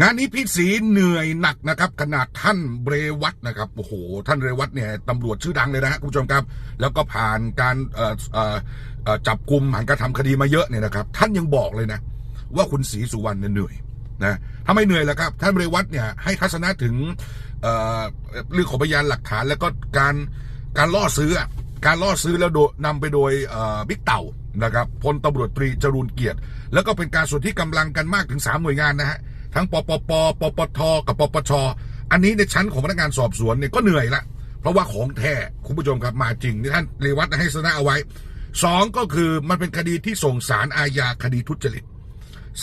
งานนี้พี่ศรีเหนื่อยหนักนะครับ ขนาดท่านเบรวัตนะครับโอ้โหท่านเรวัตเนี่ยตำรวจชื่อดังเลยนะคุณผู้ชมครับ แล้วก็ผ่านการจับกลุ่มผ่านการทำคดีมาเยอะเนี่ยนะครับ ท่านยังบอกเลยนะ ว่าคุณศรีสุวรรณเนี่ยเหนื่อยนะทำไมเหนื่อยล่ะครับ ท่านเรวัตเนี่ยให้ทัศนะถึงเเรื่องของพยานหลักฐาน แล้วก็การการล่อซื้อการล่อซื้อแล้วโดยนำไปโดยบิ๊กเต่านะครับพลตำรวจตรีจรูนเกียรติ แล้วก็เป็นการส่วนที่กำลังกันมากถึงสามหน่วยงานนะฮะ ทั้งปปปปปทกับปปชอันนี้ในชั้นของพนักงานสอบสวนเนี่ยก็เหนื่อยละเพราะว่าของแท้คุณผู้ชมครับมาจริงที่ท่านเรวัตให้สนะเอาไว้สองก็คือมันเป็นคดีที่ส่งสารอาญาคดีทุจริต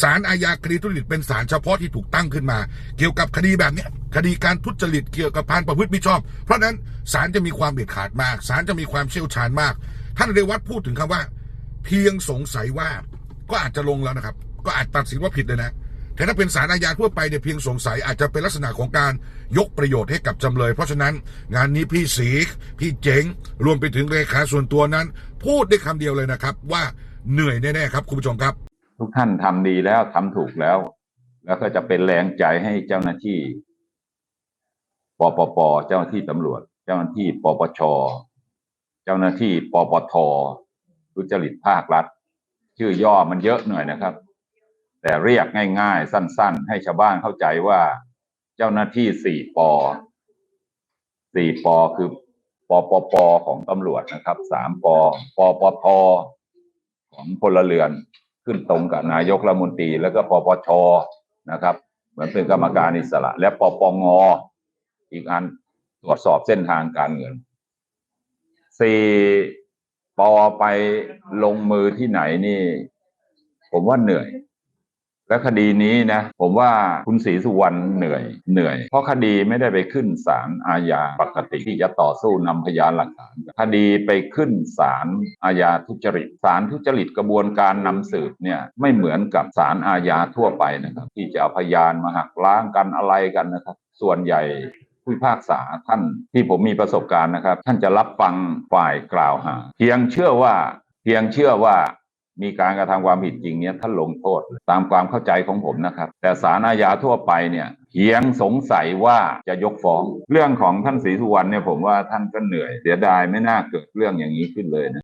สารอาญาคดีทุจริตเป็นสารเฉพาะที่ถูกตั้งขึ้นมา เกี่ยวกับคดีแบบนี้คดีการทุจริตเกี่ยวกับการประพฤติมิชอบ เพราะนั้นศาลจะมีความเด็ดขาดมากศาลจะมีความเชี่ยวชาญมาก ท่านเรวัตพูดถึงคำว่า เพียงสงสัยว่าก็อาจจะลงแล้วนะครับ ก็อาจตัดสินว่าผิดเลยนะ แต่ถ้าเป็นสารอาญาทั่วไปเนี่ยเพียงสงสัยอาจจะเป็นลักษณะของการยกประโยชน์ให้กับจำเลย เพราะฉะนั้นงานนี้พี่สีพี่เจ๋ง รวมไปถึงเลขาส่วนตัวนั้น พูดได้คำเดียวเลยนะครับ ว่าเหนื่อยแน่ๆครับคุณผู้ชมครับ ทุกท่านทำดีแล้วทำถูกแล้ว แล้วก็จะเป็นแรงใจให้เจ้าหน้าที่ปปปเจ้าหน้าที่ตำรวจ เจ้าหน้าที่ปปชเจ้าหน้าที่ปปททุจริตภาครัฐ ชื่อย่อมันเยอะหน่อยนะครับ แต่เรียกง่ายๆ สั้น ๆ ให้ชาวบ้านเข้าใจว่าเจ้าหน้าที่สี่ปอสี่ปอคือปปปของตำรวจนะครับสามปปปทของพลเรือนขึ้นตรงกับนายกรัฐมนตรี แล้วก็ปปชนะครับ เหมือนเป็นกรรมการอิสระ และปปงอีกอันตรวจสอบเส้นทางการเงินสี่ปอไปลงมือที่ไหนนี่ ผมว่าเหนื่อย และคดีนี้นะผมว่าคุณศรีสุวรรณเหนื่อยเหนื่อย เพราะคดีไม่ได้ไปขึ้นศาลอาญาปกติที่จะต่อสู้นำพยานหลักฐาน คดีไปขึ้นศาลอาญาทุจริตศาลทุจริตกระบวนการนำสืบเนี่ยไม่เหมือนกับศาลอาญาทั่วไปนะครับ ที่จะเอาพยานมาหักล้างกันอะไรกันนะครับ ส่วนใหญ่ผู้พิพากษาท่านที่ผมมีประสบการณ์นะครับ ท่านจะรับฟังฝ่ายกล่าวหา เพียงเชื่อว่าเพียงเชื่อว่า มีการกระทำความผิดจริงเนี่ยท่านลงโทษตามความเข้าใจของผมนะครับ แต่สารอาญาทั่วไปเนี่ยเพียงสงสัยว่าจะยกฟ้อง เรื่องของท่านศรีสุวรรณเนี่ยผมว่าท่านก็เหนื่อยเสียดายไม่น่าเกิดเรื่องอย่างนี้ขึ้นเลยนะ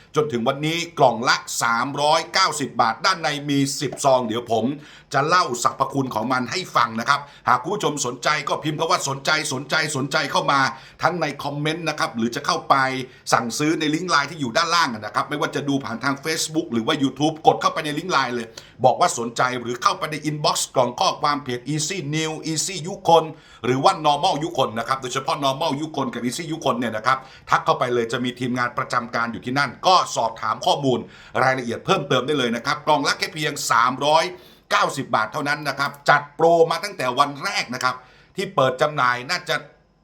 จนถึงวันนี้กล่องละ 390 บาท ด้านในมี 10 ซอง เดี๋ยวผม จะเล่าสรรพคุณของมันให้ฟังนะครับ หากคุณผู้ชมสนใจก็พิมพ์คำว่าสนใจสนใจสนใจเข้ามาทั้งในคอมเมนต์นะครับ หรือจะเข้าไปสั่งซื้อในลิงก์ไลน์ที่อยู่ด้านล่างนะครับ ไม่ว่าจะดูผ่านทาง Facebook หรือว่า YouTube กดเข้าไปในลิงก์ไลน์เลย บอกว่าสนใจหรือเข้าไปในอินบ็อกซ์กล่องข้อความเพจ Easy New Easy ยุคนหรือว่า normal ยุคนนะครับโดยเฉพาะ normal ยุคนกับ Easy ยุคนเนี่ยนะครับทักเข้าไปเลยจะมีทีมงานประจำการอยู่ที่นั่น ก็สอบถามข้อมูลรายละเอียดเพิ่มเติมได้เลยนะครับกล่องละแค่เพียง 390 บาทเท่านั้นนะครับจัดโปรมาตั้งแต่วันแรกนะครับที่เปิดจำหน่ายน่าจะ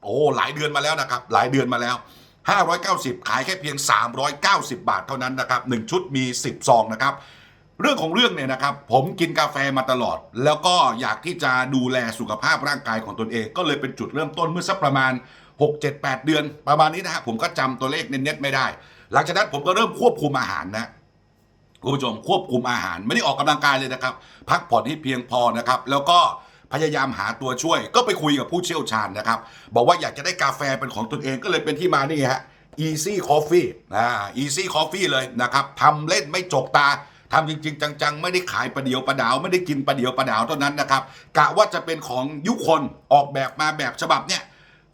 โอ้หลายเดือนมาแล้วนะครับหลายเดือนมาแล้ว 590 ขายแค่เพียง 390 บาทเท่านั้นนะครับ1ชุดมี 10 ซองนะครับ เรื่องของเรื่องเนี่ยนะครับ ผมกินกาแฟมาตลอด แล้วก็อยากที่จะดูแลสุขภาพร่างกายของตนเอง ก็เลยเป็นจุดเริ่มต้นเมื่อสักประมาณ 6 7 8 เดือน ประมาณนี้นะฮะผมก็จำตัวเลขเน็ตๆไม่ได้ หลังจากนั้นผมก็เริ่มควบคุมอาหารนะคุณผู้ชมควบคุมอาหารไม่ได้ออกกำลังกายเลยนะครับ พักผ่อนให้เพียงพอนะครับ แล้วก็พยายามหาตัวช่วย ก็ไปคุยกับผู้เชี่ยวชาญนะครับ บอกว่าอยากจะได้กาแฟเป็นของตนเองก็เลยเป็นที่มานี่ฮะ Easy Coffee อ่า Easy Coffee เลยนะครับทำเล่นไม่จกตา ทำจริง ๆ จังๆ ไม่ได้ขายประเดียวประดาว ไม่ได้กินประเดียวประดาวเท่านั้นนะครับกะว่าจะเป็นของยุคนออกแบบมาแบบฉบับเนี่ย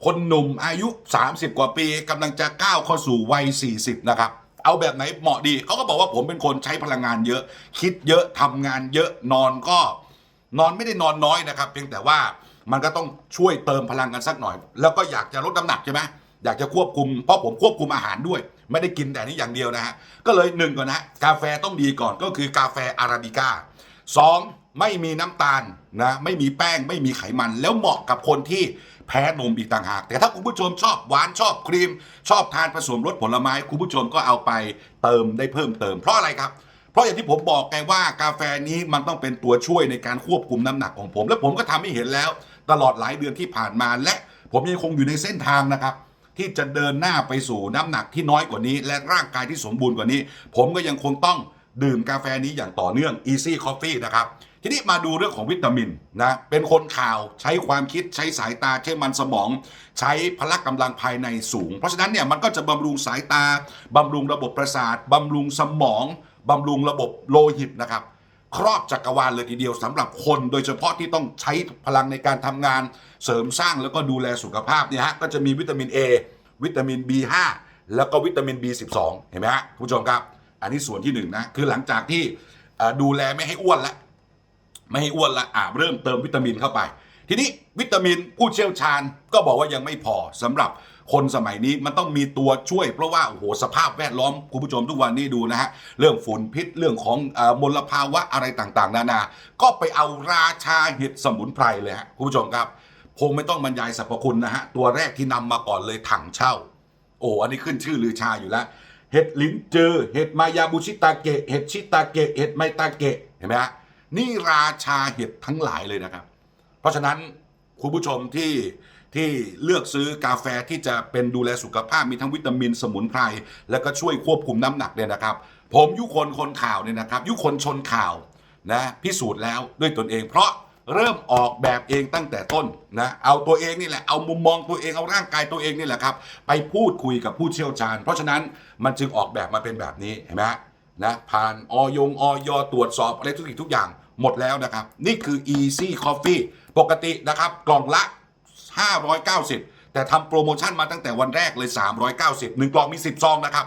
คนหนุ่มอายุ 30 กว่าปีกำลังจะก้าวเข้าสู่วัย 40 นะครับ เอาแบบไหนเหมาะดีเขาก็บอกว่าผมเป็นคนใช้พลังงานเยอะ คิดเยอะทำงานเยอะนอนก็ นอนไม่ได้นอนน้อยนะครับ เพียงแต่ว่ามันก็ต้องช่วยเติมพลังกันสักหน่อย แล้วก็อยากจะลดน้ำหนักใช่ไหมอยากจะควบคุมเพราะผมควบคุมอาหารด้วย ไม่ได้กินแต่นี้อย่างเดียวนะฮะก็เลยหนึ่งก่อนนะกาแฟต้องดีก่อนก็คือกาแฟอาราบิก้าสองไม่มีน้ำตาลนะไม่มีแป้งไม่มีไขมัน แล้วเหมาะกับคนที่แพ้นมอีกต่างหาก แต่ถ้าคุณผู้ชมชอบหวานชอบครีม ชอบทานผสมรสผลไม้ คุณผู้ชมก็เอาไปเติมได้เพิ่มเติม เพราะอะไรครับ เพราะอย่างที่ผมบอกไงว่ากาแฟนี้มันต้องเป็นตัวช่วยในการควบคุมน้ำหนักของผม และผมก็ทำให้เห็นแล้ว ตลอดหลายเดือนที่ผ่านมาและผมยังคงอยู่ในเส้นทางนะครับ ที่จะเดินหน้าไปสู่น้ำหนักที่น้อยกว่านี้ และร่างกายที่สมบูรณ์กว่านี้ ผมก็ยังคงต้องดื่มกาแฟนี้อย่างต่อเนื่อง Easy Coffee นะครับทีนี้มาดูเรื่องของวิตามินนะเป็นคนข่าวใช้ความคิดใช้สายตาใช้มันสมอง ใช้พละกำลังภายในสูง เพราะฉะนั้นเนี่ยมันก็จะบำรุงสายตาบำรุงระบบประสาทบำรุงสมองบำรุงระบบโลหิตนะครับ ครอบจักรวาลเลยทีเดียวสำหรับคน โดยเฉพาะที่ต้องใช้พลังในการทำงาน เสริมสร้างแล้วก็ดูแลสุขภาพเนี่ยฮะก็จะมีวิตามิน A วิตามิน B5 แล้วก็วิตามิน B12 เห็นไหมฮะคุณผู้ชมครับ อันนี้ส่วนที่หนึ่งนะคือหลังจากที่ดูแลไม่ให้อ้วนแล้วไม่ให้อ้วนละอ่าเริ่มเติมวิตามินเข้าไป ทีนี้วิตามินผู้เชี่ยวชาญก็บอกว่ายังไม่พอสำหรับคนสมัยนี้มันต้องมีตัวช่วย เพราะว่าโอ้โหสภาพแวดล้อมคุณผู้ชมทุกวันนี้ดูนะฮะเรื่องฝุ่นพิษเรื่องของอมลภาวะอะไรต่างๆ นานา ก็ไปเอาราชาเห็ดสมุนไพรเลยฮะคุณผู้ชมครับ คงไม่ต้องบรรยายสรรพคุณนะฮะตัวแรกที่นำมาก่อนเลยถังเช่า โอ้อันนี้ขึ้นชื่อลือชาอยู่แล้วเห็ดลิ้นเจอเห็ดมายาบุชิตาเกะเห็ดชิตาเกะเห็ดไมตาเกะเห็นไหมฮะนี่ราชาเห็ดทั้งหลายเลยนะครับ เพราะฉะนั้นคุณผู้ชมที่ที่เลือกซื้อกาแฟที่จะเป็นดูแลสุขภาพมีทั้งวิตามินสมุนไพรแล้วก็ช่วยควบคุมน้ำหนักเนี่ยนะครับ ผมยุคนคนข่าวเนี่ยนะครับ ยุคนชนข่าวนะพิสูจน์แล้วด้วยตนเอง เพราะเริ่มออกแบบเองตั้งแต่ต้นนะเอาตัวเองนี่แหละเอามุมมองตัวเองเอาร่างกายตัวเองนี่แหละครับ ไปพูดคุยกับผู้เชี่ยวชาญ เพราะฉะนั้นมันจึงออกแบบมาเป็นแบบนี้เห็นไหมนะผ่านออยงออยตรวจสอบอะไรทุกสิ่งทุกอย่างหมดแล้วนะครับ นี่คือ Easy Coffee ปกตินะครับกล่องละ 590 แต่ทำโปรโมชั่นมาตั้งแต่วันแรกเลย 390หนึ่งกล่องมี 10 ซองนะครับ